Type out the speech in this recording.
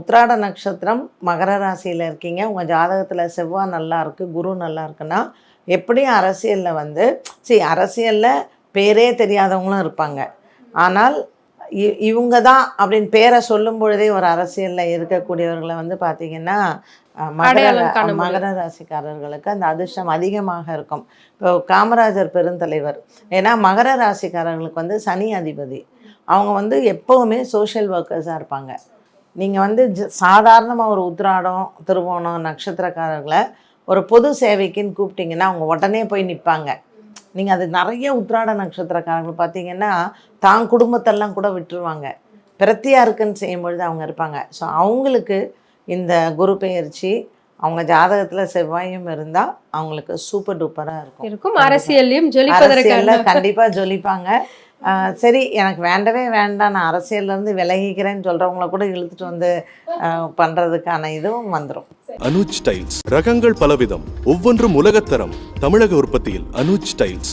உத்திராட நட்சத்திரம் மகர ராசியில் இருக்கீங்க. உங்கள் ஜாதகத்தில் செவ்வாய் நல்லா இருக்குது குரு நல்லா இருக்குன்னா எப்படியும் அரசியலில் வந்து சரி அரசியலில் பேரே தெரியாதவங்களும் இருப்பாங்க. ஆனால் இ- இவங்க தான் அப்படின்னு பேரை சொல்லும் பொழுதே ஒரு அரசியலில் இருக்கக்கூடியவர்களை வந்து பார்த்தீங்கன்னா மகர. மகர ராசிக்காரர்களுக்கு அந்த அதிர்ஷ்டம் அதிகமாக இருக்கும். இப்போ காமராஜர் பெருந்தலைவர். ஏன்னா மகர ராசிக்காரர்களுக்கு வந்து சனி அதிபதி. அவங்க வந்து எப்போவுமே சோஷியல் ஒர்க்கர்ஸாக இருப்பாங்க. நீங்கள் வந்து சாதாரணமாக ஒரு உத்திராடம் திருவோணம் நட்சத்திரக்காரர்களை ஒரு பொது சேவைக்குன்னு கூப்பிட்டீங்கன்னா அவங்க உடனே போய் நிற்பாங்க நீங்கள் அது நிறைய உத்திராட நட்சத்திரக்காரர்கள் பார்த்தீங்கன்னா தான் குடும்பத்தெல்லாம் கூட விட்டுருவாங்க. பிரத்தியா இருக்குன்னு செய்யும்பொழுது அவங்க இருப்பாங்க. ஸோ அவங்களுக்கு இந்த குரு பெயர்ச்சி அவங்க ஜாதகத்தில் செவ்வாயும் இருந்தால் அவங்களுக்கு சூப்பர் டூப்பராக இருக்கும். இருக்கும். அரசியல்லையும் அரசியல்ல ஜொலிப்பதற்கான கண்டிப்பா ஜொலிப்பாங்க. சரி எனக்கு வேண்டவே வேண்டாம். நான் அரசியல்லேருந்து விலகிக்கிறேன்னு சொல்கிறவங்கள கூட இழுத்துட்டு வந்து பண்ணுறதுக்கான இதுவும் வந்துடும் அனுஜ் டைல்ஸ். ரகங்கள் பலவிதம். ஒவ்வொன்றும் உலகத்தரம். தமிழக உற்பத்தியில் அனுஜ் டைல்ஸ்.